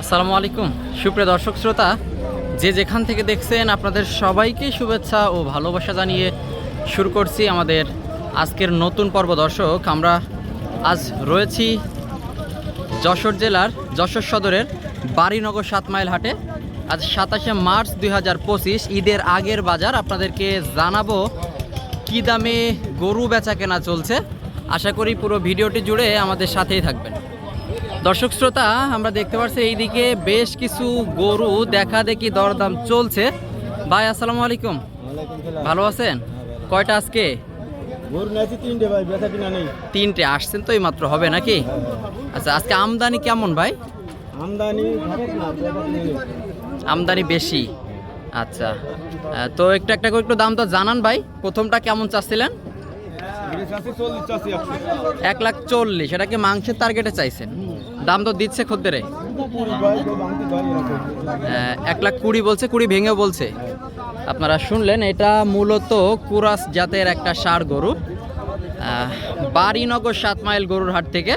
আসসালামু আলাইকুম। সুপ্রিয় দর্শক শ্রোতা, যে যেখান থেকে দেখছেন, আপনাদের সবাইকে শুভেচ্ছা ও ভালোবাসা জানিয়ে শুরু করছি আমাদের আজকের নতুন পর্ব। দর্শক, আমরা আজ রয়েছি যশোর জেলার যশোর সদরের বাড়িনগর সাত মাইল হাটে। আজ সাতাশে মার্চ দুই হাজার পঁচিশ, ঈদের আগের বাজার। আপনাদেরকে জানাব কী দামে গরু বেচা কেনা চলছে। আশা করি পুরো ভিডিওটি জুড়ে আমাদের সাথেই থাকবেন। দর্শক শ্রোতা আমরা দেখতে পাচ্ছি এইদিকে বেশ কিছু গরু দেখা দেখি দরদাম চলছে। ভাই আসসালামু আলাইকুম। ভালো আছেন? কয়টা আজকে? তিনটে আসছেন তো এই মাত্র হবে নাকি? আচ্ছা আজকে আমদানি কেমন ভাই? আমদানি আমদানি বেশি। আচ্ছা তো একটু একটা করে একটু দাম তো জানান ভাই প্রথমটা কেমন চাচ্ছিলেন? এক লাখ চল্লিশ এটা কি মাংসের টার্গেটে চাইছেন? দাম তো দিচ্ছে খদ্দেরে। এক লাখ কুড়ি বলছে কুড়ি ভেঙেও বলছে। আপনারা শুনলেন এটা মূলত কুরাস জাতের একটা সার গরু। বাড়িনগর সাত মাইল গরুর হাট থেকে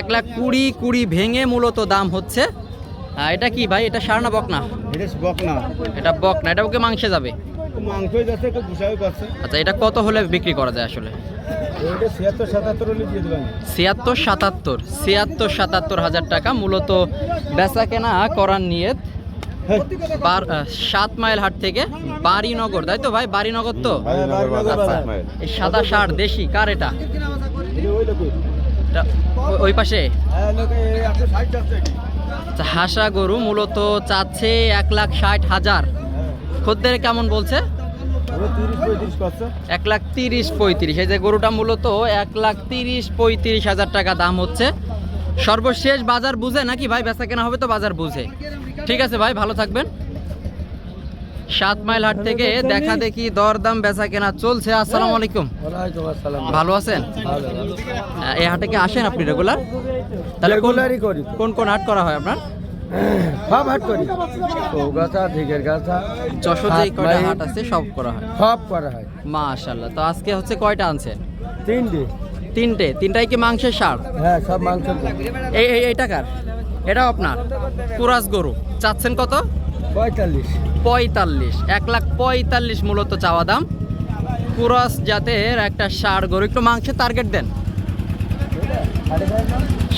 এক লাখ কুড়ি কুড়ি ভেঙে মূলত দাম হচ্ছে। এটা কি ভাই? এটা সার না বক না এটা বক না এটা বক না এটা ওকে মাংসে যাবে। মাংসই যাচ্ছে একটু ঘুষাই পাচ্ছে আচ্ছা এটা কত হলে বিক্রি করা যায় আসলে? ছিয়াত্তর সাতাত্তর ছিয়াত্তর সাতাত্তর। হাজার টাকা মূলত বেচা কেনা করার নিয়ত। হ্যাঁ। সাত মাইল হাট থেকে বাড়িনগর তাই তো ভাই? বাড়িনগর তো? হ্যাঁ, আচ্ছা সাদা ষাট দেশি কার এটা? ওই পাশে? হ্যাঁ আচ্ছা, হাসা গরু মূলত চাচ্ছে এক লাখ ষাট হাজার। খদ্দের কেমন বলছে? এক লাখ তিরিশ পঁয়ত্রিশ। এই যে গরুটা মূলত এক লাখ তিরিশ পঁয়ত্রিশ হাজার টাকা দাম হচ্ছে। সর্বশেষ বাজার বুঝে নাকি ভাই? বেচা কেনা হবে তো বাজার বুঝে। ঠিক আছে ভাই ভালো থাকবেন। সাত মাইল হাট থেকে দেখা দেখি দরদাম বেচা কেনা চলছে। আসসালামু আলাইকুম। ভালো আছেন? এই হাটে কি আসেন আপনি রেগুলার? তাহলে কোন কোন হাট করা হয় আপনার? সব হাট করি। গাছা ঢিকের গাছা। যশোর যে কয়টা হাট আছে সব করা হয়। সব করা হয়। মাশাল্লাহ তো আজকে হচ্ছে কয়টা আনছেন? তিনটে। তিনটে। তিনটাই কি মাংসের সার? হ্যাঁ সব মাংস এই এই এই টাকার এটাও আপনার? কুরাস গরু। চাচ্ছেন কত? পঁয়তাল্লিশ। পঁয়তাল্লিশ। এক লাখ পঁয়তাল্লিশ মূলত চাওয়া দাম। কুরাস জাতের একটা ষাড় গরু। একটু মাংসের টার্গেট দেন।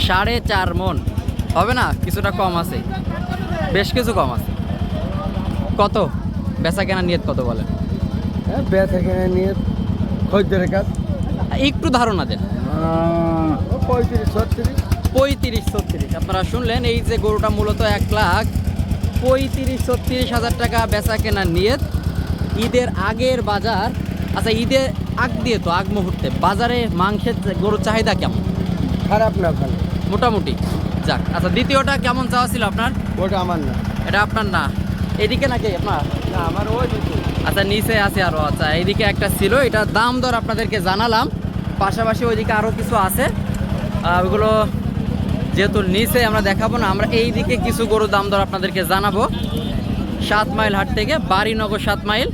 সাড়ে চার মন। হবে না কিছুটা কম আছে। বেশ কিছু কম আছে। কত? বেচা কেনা নিয়ত কত বলেন? হ্যাঁ বেচা কিনে নিয়ে খদ্দের কাজ। একটু ধারণা দেন। পঁয়ত্রিশ ছত্রিশ। পঁয়ত্রিশ ছত্রিশ। আপনারা শুনলেন এই যে গরুটা মূলত এক লাখ। পঁয়ত্রিশ ছত্রিশ হাজার টাকা বেচা কেনার নিয়ত। ঈদের আগের বাজার আচ্ছা ঈদের আগ দিয়ে তো আগ মুহূর্তে। বাজারে মাংসের গরুর চাহিদা কেমন? খারাপ না ভালো। মোটামুটি। যাক। আচ্ছা দ্বিতীয়টা কেমন চাওয়া ছিল আপনার? ওটা আমার না। এটা আপনার না? এদিকে নাকি আপনার? না আমার ওই আচ্ছা নিচে আছে আরও আচ্ছা এইদিকে একটা ছিল এটা দাম দর আপনাদেরকে জানালাম। পাশাপাশি ওইদিকে আরও কিছু আছে। ওগুলো যেহেতু নিচে আমরা দেখাবো না আমরা এই দিকে কিছু গরু দাম দর আপনাদেরকে জানাব। সাত মাইল হাট থেকে বাড়িনগর সাত মাইল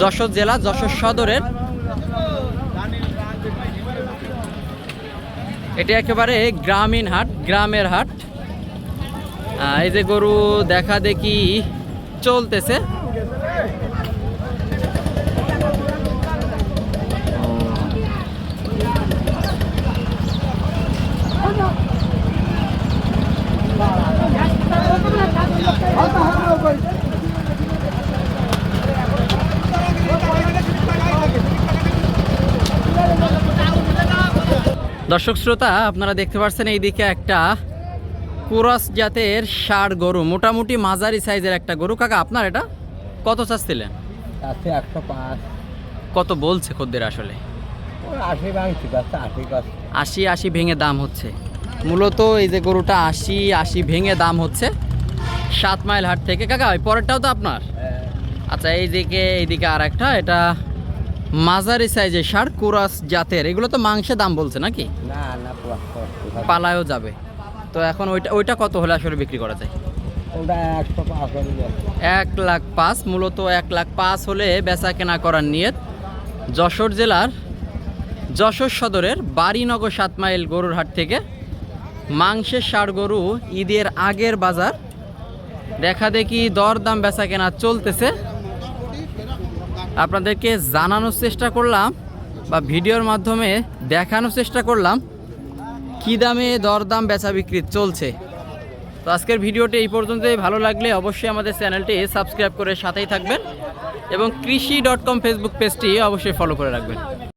যশোর জেলা যশোর সদরের এটা একেবারে গ্রামীণ হাট গ্রামের হাট। এই যে গরু দেখা দেখি চলতেছে। দর্শক শ্রোতা আপনারা দেখতে পাচ্ছেন এইদিকে একটা কুরস জাতের ষাড় গরু মোটামুটি মাঝারি সাইজের একটা গরু। কাকা আপনার এটা কত চাচ্ছিলেন? আছে একশো পাঁচ। কত বলছে খদ্দের আসলে? আশি ভাঙছি আশি আশি আশি ভেঙে দাম হচ্ছে। মূলত এই যে গরুটা আশি আশি ভেঙে দাম হচ্ছে সাত মাইল হাট থেকে। কাকা ওই পরেরটাও তো আপনার? আচ্ছা এইদিকে এইদিকে আর একটা এটা মাঝারি সাইজের ষাড় কুরাস জাতের। এগুলো তো মাংসের দাম বলছে নাকি? পালায়ও যাবে। তো এখন ওইটা ওইটা কত হলে আসলে বিক্রি করা যায়। এক লাখ পাঁচ মূলত এক লাখ পাঁচ হলে বেচা কেনা করার নিয়ত। যশোর জেলার যশোর সদরের বাড়িনগর সাত মাইল গরুর হাট থেকে মাংসের ষাড় গরু ঈদের আগের বাজার। দেখা দেখি দর দাম বেচা কেনা চলতেছে। আপনাদেরকে জানানোর চেষ্টা করলাম বা ভিডিওর মাধ্যমে দেখানোর চেষ্টা করলাম কী দামে দরদাম বেচা বিক্রি চলছে। তো আজকের ভিডিওটি এই পর্যন্তই। ভালো লাগলে অবশ্যই আমাদের চ্যানেলটি সাবস্ক্রাইব করে সাথেই থাকবেন এবং কৃষি ডট কম ফেসবুক পেজটি অবশ্যই ফলো করে রাখবেন।